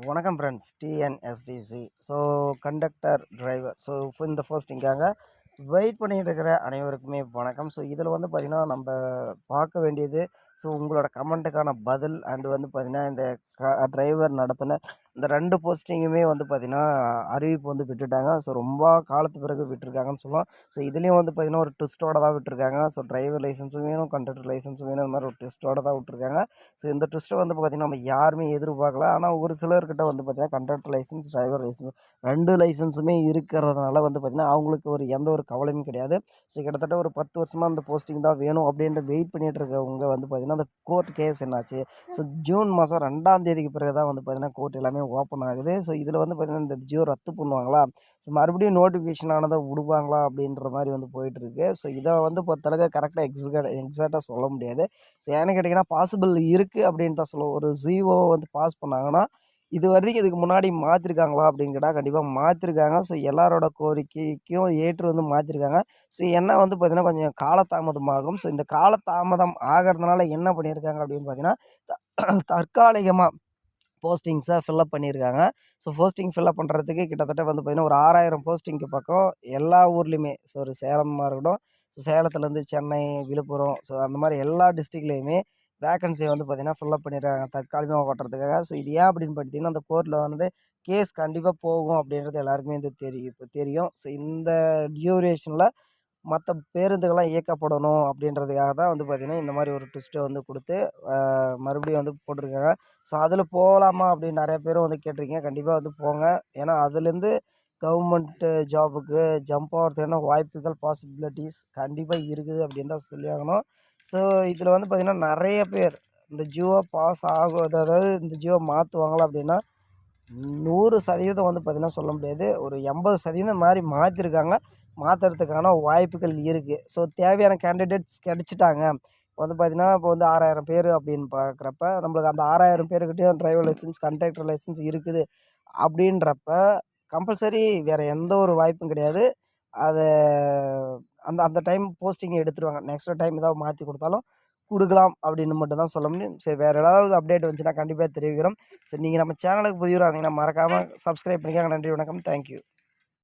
வணக்கம் friends TNSTC so conductor driver so இப்போ இந்த போஸ்டிங்காக வெயிட் பண்ணிகிட்டு இருக்கிற அனைவருக்குமே வணக்கம். ஸோ இதில் வந்து பார்த்திங்கன்னா நம்ம பார்க்க வேண்டியது ஸோ உங்களோட கமெண்ட்டுக்கான பதில் அண்டு வந்து பார்த்திங்கன்னா இந்த டிரைவர் நடத்தின இந்த ரெண்டு போஸ்டிங்குமே வந்து பார்த்திங்கன்னா அறிவிப்பு வந்து விட்டுட்டாங்க. ஸோ ரொம்ப காலத்து பிறகு விட்டுருக்காங்கன்னு சொல்லலாம். ஸோ இதுலேயும் வந்து பார்த்திங்கன்னா ஒரு ட்விஸ்ட்டோட தான் விட்டுருக்காங்க. ஸோ டிரைவர் லைசன்ஸும் வேணும் கண்டக்டர் லைசன்ஸும் வேணும் இந்த மாதிரி ஒரு ட்விஸ்ட்டோட தான் விட்டுருக்காங்க. ஸோ இந்த ட்விஸ்ட்டை வந்து பார்த்திங்கன்னா நம்ம யாருமே எதிர்பார்க்கல. ஆனால் ஒரு சிலர்கிட்ட வந்து பார்த்திங்கன்னா கண்டக்டர் லைசன்ஸ் டிரைவர் லைசன்ஸ் ரெண்டு லைசன்ஸுமே இருக்கிறதுனால வந்து பார்த்திங்கன்னா அவங்களுக்கு ஒரு எந்த ஒரு கவலையும் கிடையாது. ஸோ கிட்டத்தட்ட ஒரு பத்து வருஷமாக அந்த போஸ்டிங் தான் வேணும் அப்படின்ட்டு வெயிட் பண்ணிகிட்டு இருக்கவங்க வந்து பார்த்திங்கன்னா அந்த கோர்ட் கேஸ் என்னாச்சு? ஸோ ஜூன் மாதம் ரெண்டாம் தேதிக்கு பிறகு தான் வந்து பார்த்திங்கன்னா கோர்ட் எல்லாமே ஓப்பன் ஆகுது. ஸோ இதில் வந்து பார்த்திங்கன்னா இந்த ஜியோ ரத்து பண்ணுவாங்களா? ஸோ மறுபடியும் நோட்டிஃபிகேஷன் ஆனதை விடுவாங்களா? அப்படின்ற மாதிரி வந்து போயிட்டுருக்கு. ஸோ இதை வந்து பொறுத்தளவுக்கு கரெக்டாக எக்ஸாக்ட் எக்ஸாக்டாக சொல்ல முடியாது. ஸோ ஏன்னு கேட்டிங்கன்னா பாசிபிள் இருக்குது அப்படின்னு தான் சொல்லுவோம் ஒரு ஜிஓ வந்து பாஸ் பண்ணாங்கன்னா இது வரைக்கும் இதுக்கு முன்னாடி மாற்றிருக்காங்களா அப்படின்னு கேட்டால் கண்டிப்பாக மாற்றிருக்காங்க ஸோ எல்லாரோட கோரிக்கைக்கும் ஏற்று வந்து மாற்றிருக்காங்க ஸோ என்ன வந்து பார்த்திங்கன்னா கொஞ்சம் காலதாமதமாகும். ஸோ இந்த காலதாமதம் ஆகிறதுனால என்ன பண்ணியிருக்காங்க அப்படின்னு பார்த்தீங்கன்னா தற்காலிகமாக போஸ்டிங்ஸை ஃபில்லப் பண்ணியிருக்காங்க. ஸோ போஸ்டிங் ஃபில்லப் பண்ணுறதுக்கு கிட்டத்தட்ட வந்து பார்த்திங்கன்னா ஒரு ஆறாயிரம் போஸ்டிங்க்கு பக்கம் எல்லா ஊர்லேயுமே ஸோ ஒரு சேலமாக இருக்கட்டும் ஸோ சேலத்துலேருந்து சென்னை விழுப்புரம் ஸோ அந்த மாதிரி எல்லா டிஸ்ட்ரிக்ட்லேயுமே வேக்கன்சி வந்து பார்த்திங்கன்னா ஃபில்லப் பண்ணிடுறாங்க. தற்காலிகமாக ஓட்டுறதுக்காக ஸோ இது ஏன் அப்படின்னு பார்த்தீங்கன்னா அந்த கோர்ட்டில் வந்து கேஸ் கண்டிப்பாக போகும் அப்படின்றது எல்லாருக்குமே இது தெரியும் இப்போ தெரியும். ஸோ இந்த டியூரேஷனில் மற்ற பேருந்துகள்லாம் இயக்கப்படணும் அப்படின்றதுக்காக தான் வந்து பார்த்திங்கன்னா இந்த மாதிரி ஒரு ட்விஸ்ட்டை வந்து கொடுத்து மறுபடியும் வந்து போட்டிருக்காங்க. ஸோ அதில் போகலாமா அப்படின்னு நிறைய பேரும் வந்து கேட்டிருக்கீங்க. கண்டிப்பாக வந்து போங்க. ஏன்னா அதுலேருந்து கவர்மெண்ட்டு ஜாபுக்கு ஜம்ப் ஆகிறதுக்கான வாய்ப்புகள் பாசிபிலிட்டிஸ் கண்டிப்பாக இருக்குது அப்படின்னு தான் சொல்லி ஆகணும் ஸோ இதில் வந்து பார்த்திங்கன்னா நிறைய பேர் இந்த ஜியோ பாஸ் ஆகும் அதாவது இந்த ஜியோ மாற்றுவாங்களா அப்படின்னா நூறு சதவீதம் வந்து பார்த்திங்கன்னா சொல்ல முடியாது. ஒரு எண்பது சதவீதம் மாதிரி மாற்றிருக்காங்க மாற்றுறதுக்கான வாய்ப்புகள் இருக்குது ஸோ தேவையான கேண்டிடேட்ஸ் கிடச்சிட்டாங்க. வந்து பார்த்திங்கன்னா இப்போ வந்து ஆறாயிரம் பேர் அப்படின்னு பார்க்குறப்ப நம்மளுக்கு அந்த ஆறாயிரம் பேருக்கிட்டையும் டிரைவர் லைசன்ஸ் கண்டக்டர் லைசன்ஸ் இருக்குது அப்படின்றப்ப கம்பல்சரி வேறு எந்த ஒரு வாய்ப்பும் கிடையாது. அதை அந்த அந்த டைம் போஸ்டிங் எடுத்துருவாங்க. நெக்ஸ்ட் டைம் ஏதாவது மாற்றி கொடுத்தாலும் கொடுக்கலாம் அப்படின்னு மட்டும் தான் சொல்ல முடியும். சரி வேறு ஏதாவது அப்டேட் வந்துச்சுன்னா கண்டிப்பாக தெரிவிக்கிறோம். சரி நீங்கள் நம்ம சேனலுக்கு புதியவராக இருந்தீங்கன்னா மறக்காமல் சப்ஸ்கிரைப் பண்ணிக்காங்க. நன்றி வணக்கம். தேங்க்யூ